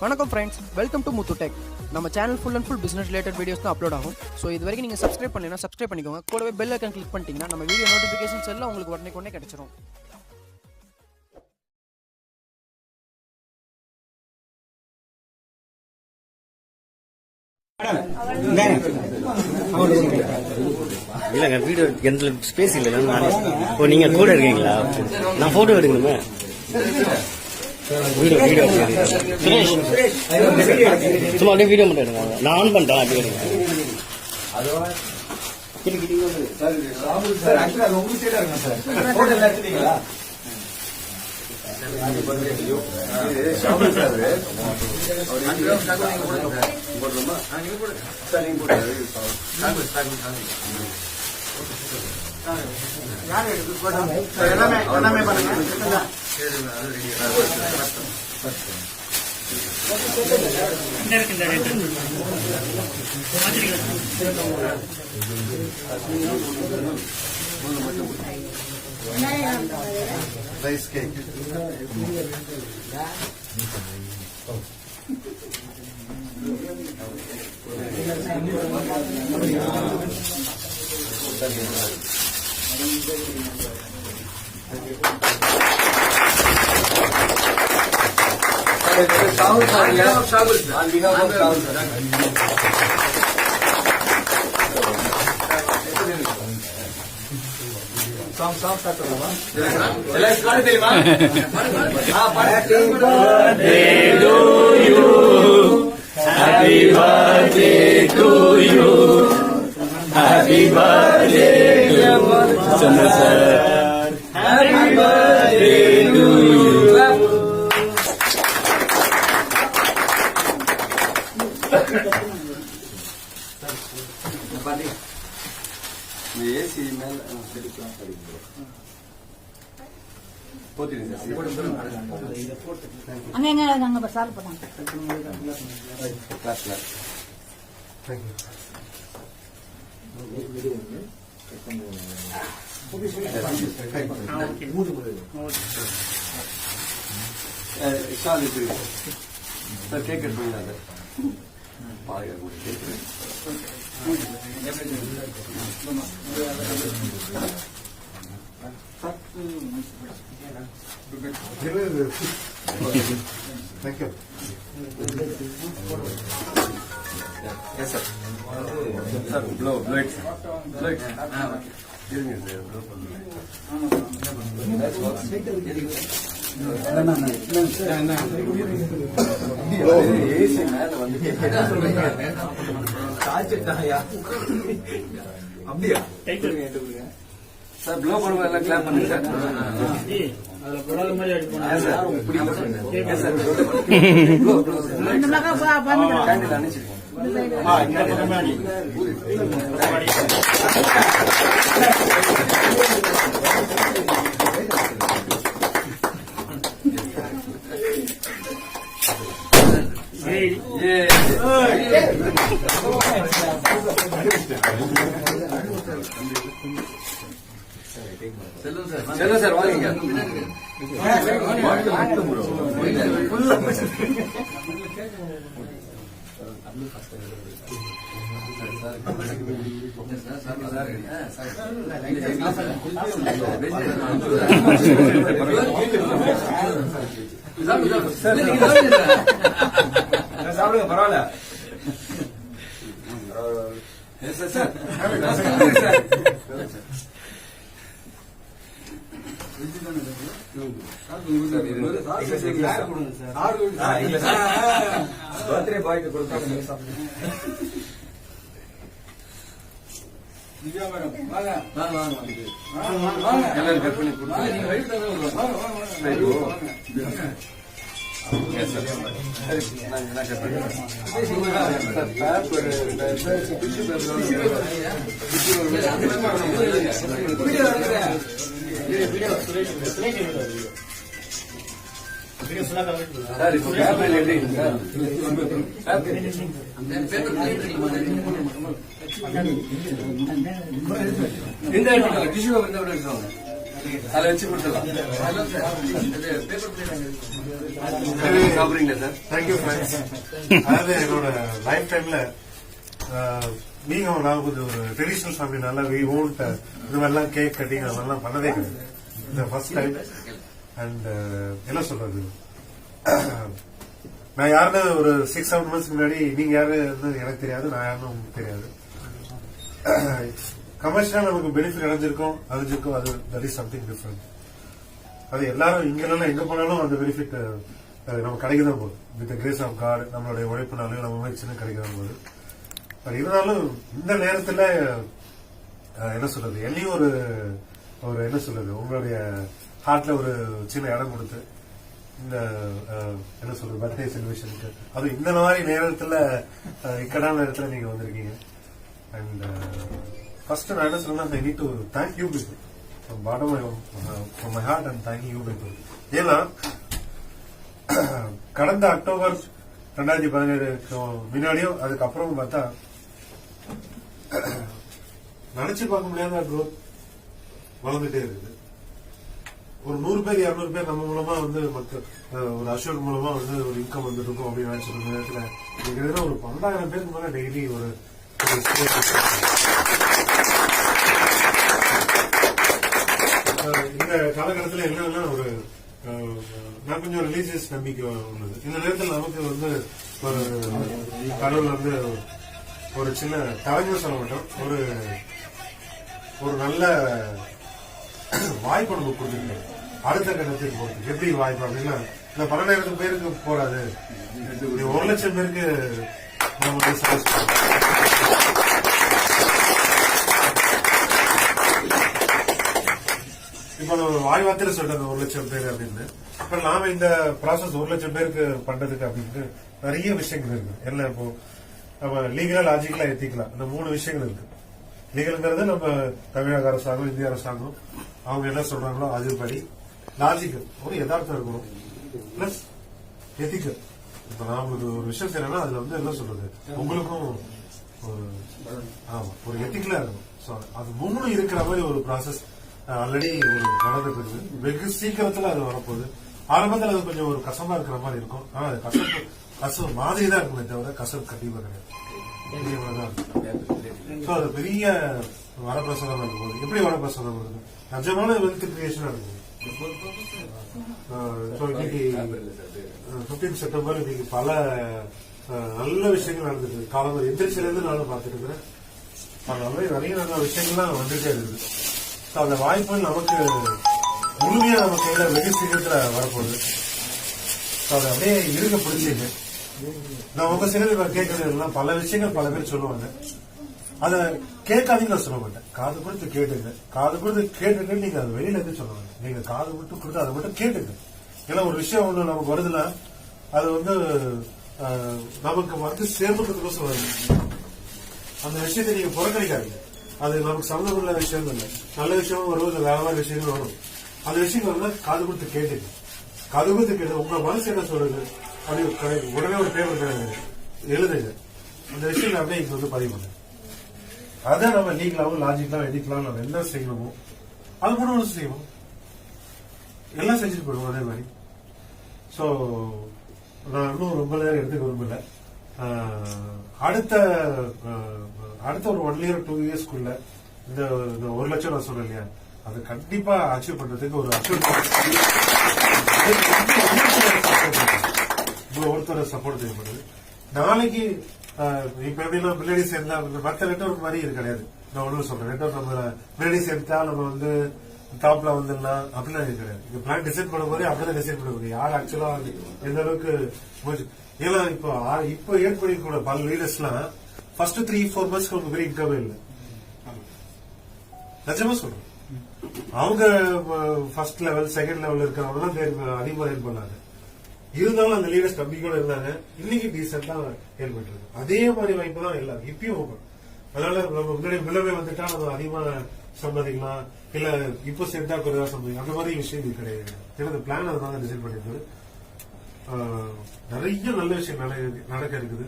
வணக்கம் friends welcome to Muthu tech நம்ம channel full and full business related videos தான் upload ஆகும். So இது வரைக்கும் நீங்கள் சப்ஸ்கிரைப் பண்ணினா சப்ஸ்கிரைப் பண்ணிக்கோங்க. கூடவே பெல் ஐக்கன் கிளிக் பண்ணிட்டீங்கன்னா நம்ம வீடியோ நோட்டிஃபிகேஷன்ஸ் எல்லாம் உங்களுக்கு உடனே உடனே கிடைச்சிரும். இல்லைங்க வீடியோ எந்த ஸ்பேஸ் இல்லை ஓ நீங்க கூட இருக்கீங்களா? நான் போட்டோ எடுக்கணுமே. வீடியோ வீடியோ சுரேஷ் சும்மா அப்படியே வீடியோ மட்டும் எடுங்க நான் ஆன் பண்ணிட்டேன் அப்படியே எடுங்க rice cake Thank you. Saul, sir, yeah. Saul, sir. On behalf of Saul, sir. Happy birthday to you. Happy birthday to you. Happy birthday to you. அங்க எங்க அங்க சால்வ் பண்ணாங்க சார் பாருங்க Thank you. Yes, sir. Sir, blow, blow it. Blow it. இருங்க sir, blow பண்ணுங்க. That's what- Blow. AC மேல வந்து sir flow பண்ணும்போது எல்லாம் கிளாப் பண்ணுங்க சார். இந்த பக்கம் பண்ணுங்க அணைச்சிருக்கேன் செல்லும் சார் வாங்க சாப்பிடுங்க பரவாயில்ல சார் சார். பர்த்டே பாய்க்கு கொடுத்தா எல்லாரும் கட் பண்ணி கேபிள் எப்படி சார் இந்த டிஷ்யூ வந்து இந்த எடுத்துவாங்க அதை வச்சு கொடுத்துடலாம் சாப்பிடுறீங்களா சார் தேங்க்யூ அதாவது என்னோட லைஃப் டைம்ல நீங்க நான் கொஞ்சம் ஒரு ட்ரெடிஷனல் ஃபேமிலி நல்லா வி ஓன்ட் இது மாதிரிலாம் கேக் கட்டிங் அது மாதிரிலாம் பண்ணதே கிடையாது. இந்த ஃபர்ஸ்ட் டைம் அண்ட் என்ன சொல்றது? நான் யாருன்னு ஒரு சிக்ஸ் செவன் மந்த்ஸ் முன்னாடி நீங்க யாருன்னு எனக்கு தெரியாது நான் யாருன்னு உங்களுக்கு தெரியாது. கமர்ஷியலா நமக்கு பெனிஃபிட் அடைஞ்சிருக்கோம் அடைஞ்சிருக்கோம் அது தட் இஸ் சம்திங் டிஃப்ரெண்ட் அது எல்லாரும் இங்க இல்லைன்னா எங்க போனாலும் அந்த பெனிஃபிட் நமக்கு கிடைக்கதான் போகுது வித் கிரேஸ் ஆஃப் காட் நம்மளுடைய உழைப்பினாலையும் நம்ம முயற்சியும் கிடைக்கதான் போகுது இருந்தாலும் இந்த நேரத்துல என்ன சொல்றது என்னையும் ஒரு ஒரு என்ன சொல்றது உங்களுடைய ஹார்ட்ல ஒரு சின்ன இடம் கொடுத்து இந்த என்ன சொல்றது பர்த்டே செலிப்ரேஷனுக்கு அது இந்த மாதிரி நேரத்துல இக்கடான நேரத்துல நீங்க வந்திருக்கீங்க. அண்ட் ஃபர்ஸ்ட் நான் என்ன சொல்லணும்னா I need to thank you people from bottom of from my heart and you you ஏன்னா கடந்த அக்டோபர் ரெண்டாயிரத்தி பதினேழுக்கு முன்னாடியும் அதுக்கப்புறம் பார்த்தா நினைச்சு பார்க்க முடியாத குரோத் வளர்ந்துட்டே இருக்குது. ஒரு நூறு பேர் இரநூறு பேர் நம்ம மூலமா வந்து மற்ற ஒரு அசோக் மூலமா வந்து ஒரு இன்கம் வந்துட்டு இருக்கும் அப்படின்னு நினைச்சிருந்த நேரத்துல கிட்டத்தட்ட ஒரு பன்னெண்டாயிரம் பேருக்கு மேல டெய்லி ஒரு இந்த காலகட்டத்தில் என்னன்னா ஒரு நான் கொஞ்சம் ரிலீஜியஸ் நம்பிக்கை உள்ளது. இந்த நேரத்தில் நமக்கு வந்து ஒரு கடவுள் வந்து ஒரு சின்ன தலைமை சொல்ல மாட்டோம். ஒரு ஒரு நல்ல வாய்ப்பு நமக்கு கொடுத்துருக்காரு அடுத்த கட்டத்துக்கு போறதுக்கு. எப்படி வாய்ப்பு அப்படின்னா இந்த பன்னெண்டாயிரம் பேருக்கு போறாது. ஒரு லட்சம் பேருக்கு நம்ம வந்து சர்வீஸ் பண்ணணும் இப்ப நம்ம வாய் வார்த்தையில சொல்றது ஒரு லட்சம் பேர் அப்படின்னு. இப்ப நாம இந்த ப்ராசஸ் ஒரு லட்சம் பேருக்கு பண்றதுக்கு அப்படின்ட்டு நிறைய விஷயங்கள் இருக்கு. என்ன இப்போ நம்ம லீகலா லாஜிக்கலா எத்திக்கலாம். இந்த மூணு விஷயங்கள் இருக்கு. லீகல்ங்கிறது நம்ம தமிழக அரசாங்கம் இந்திய அரசாங்கம். அவங்க என்ன சொல்றாங்களோ அதுபடி லாஜிக்கல் ஒரு யதார்த்தம் இருக்கணும். பிளஸ் எத்திக்கல் இப்ப நான் ஒரு விஷயம் செய்யறேன்னா அதுல வந்து என்ன சொல்றது? உங்களுக்கும் ஒரு ஆமா ஒரு எத்திக்கலா இருக்கும் So, அது மூணு இருக்கிற மாதிரி ஒரு ப்ராசஸ் ஆல்ரெடி ஒரு நடந்துட்டு வெகு சீக்கிரத்துல அது வரப்போகுது. ஆரம்பத்துல அது கொஞ்சம் ஒரு கசமா இருக்கிற மாதிரி இருக்கும். ஆனா அது கசப்பு கசப்பு மாதிரி தான் இருக்குமே தவிர கசப்பு கண்டிப்பா கிடையாது. இதே அது பெரிய வரப்பிரசாதம் இருக்கும் எப்படி வரப்பிரசாதம் வருது நிஜமான வெல்த் கிரியேஷனா இருக்கும். ஸோ இன்னைக்கு பிப்டீன் செப்டம்பர் இன்னைக்கு பல நல்ல விஷயங்கள் நடந்துட்டு காலம் எந்திரிச்சிலேருந்து நானும் பார்த்துட்டு இருக்கிறேன். அதனால நிறைய நல்ல விஷயங்கள்லாம் வந்துட்டே இருக்குது. ஸோ அந்த வாய்ப்பு நமக்கு முழுமையா நம்ம கையில வெகு சீக்கிரத்துல வரப்போகுது. ஸோ அதை அப்படியே இருக்க பிடிச்சிங்க நான் உங்க சிலர் கேட்கறது பல விஷயங்கள் பல பேர் சொல்லுவாங்க. அதை கேட்காதீங்களா நான் சொல்ல மாட்டேன். காது கொடுத்து கேட்டுங்க. காது கொடுத்து கேட்டுங்க நீங்க அது வெளியில இருந்து சொல்ல மாட்டேன். நீங்க காது மட்டும் கொடுத்து அதை மட்டும் கேட்டுங்க. ஏன்னா ஒரு விஷயம் ஒண்ணு நமக்கு வருதுன்னா அது வந்து நமக்கு வந்து சேர்ந்துக்கிறதுக்கோசம் வருது அந்த விஷயத்தை நீங்க புறக்கணிக்காதீங்க. அது நமக்கு சம்மந்தமுள்ள விஷயம் இல்லை. நல்ல விஷயமும் வரும் இல்லை வேற மாதிரி விஷயங்கள் வரும். அந்த விஷயங்கள் வந்து காது கொடுத்து கேட்டுங்க. காது கொடுத்து கேட்டு உங்க மனசு என்ன சொல்றது அப்படி உடனே ஒரு பேப்பர் எழுதுங்க. அந்த விஷயம் அப்படியே இங்க வந்து பதிவு பண்ணுங்க. அதை நம்ம லீகலாவும் லாஜிக்கலாம் எதிக்கலாம் நம்ம என்ன செய்யணுமோ அது கூட ஒன்று செய்வோம் எல்லாம் செஞ்சுட்டு போயிடுவோம் அதே மாதிரி. ஸோ நான் இன்னும் ரொம்ப நேரம் எடுத்துக்க விரும்பல. அடுத்த அடுத்த ஒரு ஒன் இயர் டூ இயர்ஸ்க்குள்ள இந்த இந்த ஒரு லட்சம் நான் சொன்னேன் இல்லையா? அதை கண்டிப்பா அச்சீவ் பண்றதுக்கு ஒரு அச்சீவ் ஒருத்தர் சப்போர்ட் தேவைப்படுது நாளைக்கு இப்ப எப்படின்னா பின்னாடி சேர்ந்தா மற்ற நெட்ஒர்க் மாதிரி இது கிடையாது. நான் ஒண்ணு சொல்றேன். நெட்ஒர்க் நம்ம முன்னாடி சேர்த்தா நம்ம வந்து டாப்ல வந்துடலாம். அப்படிலாம் இது கிடையாது. இந்த பிளான் டிசைட் பண்ணும்போது அப்படிதான் டிசைட் பண்ணுவாங்க யார் ஆக்சுவலா எந்த அளவுக்கு ஏன்னா இப்போ ஆ- இப்போ ஏற்படுத்தக்கூட பல லீடர்ஸ்லாம் ஃபர்ஸ்ட் த்ரீ ஃபோர் மந்த்ஸ்க்கு அவங்க பெரிய இன்கமே இல்லை. நிஜமா சொல்றேன். அவங்க ஃபர்ஸ்ட் லெவல் செகண்ட் லெவல் இருக்கிறவங்க தான் அதிகமாக ஏன் பண்ணாங்க. இருந்தாலும் அந்த லீடர்ஸ் நம்பிக்கையோட இருந்தாங்க. இன்னைக்கு டீசெண்டா ஏற்பட்டு இருக்கு அதே மாதிரி வாய்ப்பு தான் எல்லாம் இப்பயும் ஓப்பன் அதனால நம்ம முன்னாடி வந்துட்டா நம்ம அதிகமா சம்பாதிக்கலாம் இல்ல இப்போ சேர்த்தா குறைவா சம்பாதிக்கலாம் அந்த மாதிரி விஷயம் கிடையாது. ஏன்னா இந்த பிளான் அதுதான் டிசைட் பண்ணிருக்குது ஆஹ், நிறைய நல்ல விஷயம் நடக்க- நடக்க இருக்குது.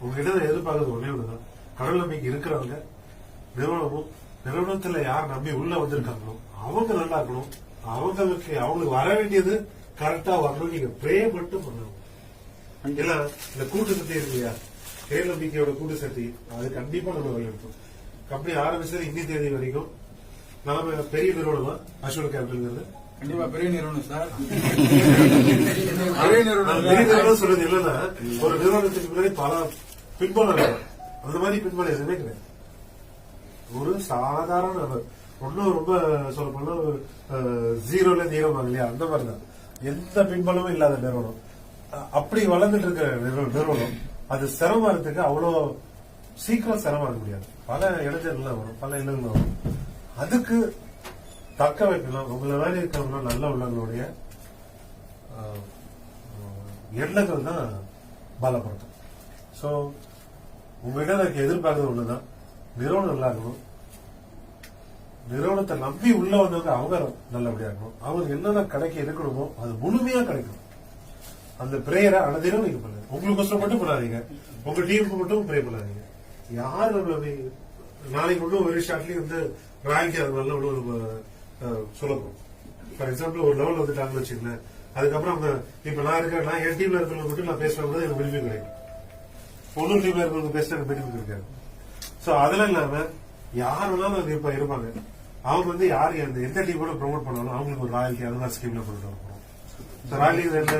உங்ககிட்ட எதிர்பார்க்கறது ஒன்னே ஒண்ணுதான். கடவுள் நம்பிக்கை இருக்கிறவங்க நிறுவனமும் நிறுவனத்துல யார் நம்பி உள்ள வந்திருக்காங்களோ அவங்க நல்லா இருக்கணும். அவங்களுக்கு அவங்களுக்கு வர வேண்டியது கரெக்டா வரணும். நீங்க ப்ரே மட்டும் பண்ணணும். இல்ல இந்த கூட்டு சக்தி இருக்கு இல்லையா நம்பிக்கையோட கூட்டு சக்தி அது கண்டிப்பா நம்ம வழிநடத்தும் கம்பெனி ஆரம்பிச்சது இன்னி தேதி வரைக்கும். நாம பெரிய நிறுவனமா? அசோக் கேபிட்டல்ங்கிறது கண்டிப்பா பெரிய நிறுவனம் சார். பெரிய நிறுவனம். சொல்றது என்னன்னா ஒரு நிறுவனத்துக்கு முன்னாடி பல பின்புலம். அந்த மாதிரி பின்புலம் எதுவுமே கிடையாது. ஒரு சாதாரண நபர். ஒன்னும் ரொம்ப சொல்ல போனா ஜீரோல ஹீரோ இல்லையா அந்த மாதிரி தான். எந்த பின்பலமும் இல்லாத நிறுவனம். அப்படி வளர்ந்துட்டு இருக்கிற நிறுவனம் அது சிரமத்துக்கு அவ்வளோ சீக்கிரம் சிரமம் முடியாது. பல இடைஞ்சல்லாம் வரும் பல இளைஞர்கள் வரும். அதுக்கு தக்க வைக்கலாம் உங்களை வேலை இருக்கிறவங்க நல்ல உள்ளவங்களுடைய எண்ணங்கள் தான் பலப்படுத்தும். ஸோ உங்ககிட்ட எனக்கு எதிர்பார்க்கறது ஒண்ணுதான். நிறுவனம் நல்லா இருக்கணும் நிறுவனத்தை நம்பி உள்ள வந்தவங்க அவங்க நல்லபடியா இருக்கணும். அவங்களுக்கு என்னென்ன கிடைக்க இருக்கணுமோ அது முழுமையா கிடைக்கும். அந்த பிரேயரை அனதினம் நீங்க பண்ணுங்க. உங்களுக்கோசரம் மட்டும் பண்ணாதீங்க. உங்க டீமுக்கு மட்டும் ப்ரே பண்ணாதீங்க. யார் நாளைக்கு மட்டும் ஒரு ஷாட்லயும் வந்து ராங்கி அது நல்ல ஒரு நம்ம அஹ், ஃபார் எக்ஸாம்பிள் ஒரு லெவல் வந்துட்டாங்கன்னு வச்சுக்கோங்களேன். அதுக்கப்புறம் அவங்க இப்ப நான் இருக்கேன் நான் என் டீம்ல இருக்கிறவங்க மட்டும் நான் பேசுறது எனக்கு பெனிஃபிட் கிடைக்கும் பொண்ணு டீம்ல இருக்கிறவங்க பேசுறது எனக்கு பெனிஃபிட் இருக்காது சோ அதெல்லாம் இல்லாம யார் வேணாலும் அது இப்ப இருப்பாங்க. அவங்க வந்து யார் எந்த எந்த டீம் கூட ப்ரொமோட் பண்ணாலும் அவங்களுக்கு ஒரு ராயல்டி அந்த ஸ்கீம்ல கொண்டு வர இந்த ராயல்டி என்ன?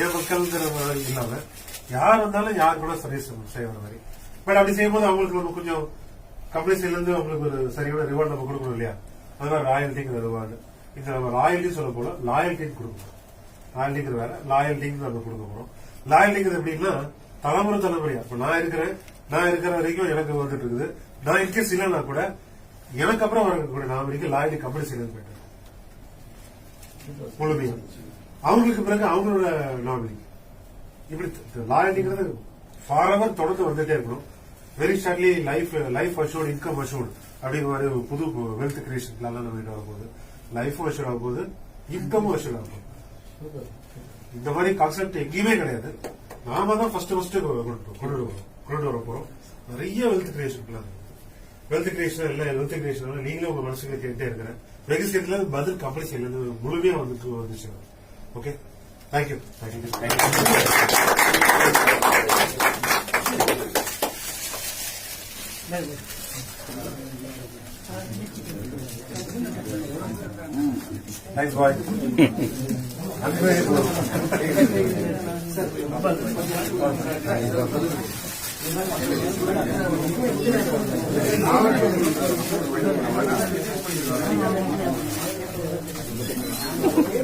ஏன் மக்கள்ங்கிற மாதிரி இல்லாம யார் வந்தாலும் யார் கூட சர்வீஸ் செய்யற மாதிரி. பட் அப்படி செய்யும்போது அவங்களுக்கு நம்ம கொஞ்சம் கம்பெனிஸ்ல இருந்து அவங்களுக்கு ஒரு சரியான ரிவார்டு நம்ம கொடுக்கணும் இல்லையா? அதனால ராயல்டிங்கிற ரிவார்டு இந்த நம்ம ராயல்டி சொல்ல போல லாயல்டின்னு கொடுக்கணும். ராயல்டிங்கிற வேற லாயல்ட்டின்னு நம்ம கொடுக்க போறோம். லாயல்டிங்கிறது எப்படின்னா தலைமுறை தலைமுறையா? இப்ப நான் இருக்கிறேன் நான் இருக்கிற வரைக்கும் எனக்கு வந்துட்டு இருக்குது. நான் இன்கேஸ் இல்லைன்னா கூட எனக்கு அப்புறம் வரக்கூடிய நான் வரைக்கும் லாயலி கம்பெனி சைட்ல போயிட்டு முழுமையா. அவங்களுக்கு பிறகு அவங்களோட நாமினி இப்படி லாயரிங்கிற ஃபார் அவர் தொடர்ந்து வந்துட்டே இருக்கணும். Very shortly life life assured income assured அப்படிங்கிற மாதிரி ஒரு புது வெல்த் கிரியேஷன் நம்ம கிட்ட வரப்போகுது. லைஃபும் அஷூர் இன்கமும் அஷூர் ஆகும் இந்த மாதிரி கான்செப்ட் எங்கேயுமே கிடையாது. நாம தான் ஃபர்ஸ்ட் ஃபர்ஸ்ட் கொண்டு வருவோம் கொண்டு வர போறோம் நிறைய wealth creation plan wealth creation இல்ல வெல்த் கிரியேஷன் நீங்களே உங்க மனசுக்கு கேட்டே இருக்கிறேன் வெகு சீக்கிரத்துல பதில் கம்பெனி சைட்ல முழுமையா வந்துட்டு வந்துச்சு. Okay thank you thank you thanks bye senior thank you thank you cake வேணுன்றது அவங்கவுங்க எவ்வளவு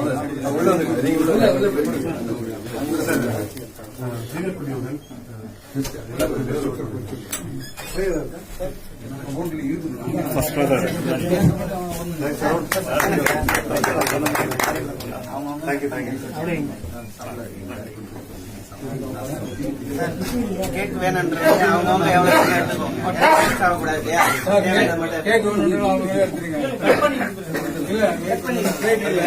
Waste ஆகக்கூடாது இல்லையா கேக் ஒன்று அவங்க எடுத்துருங்க இல்ல கேக் இல்ல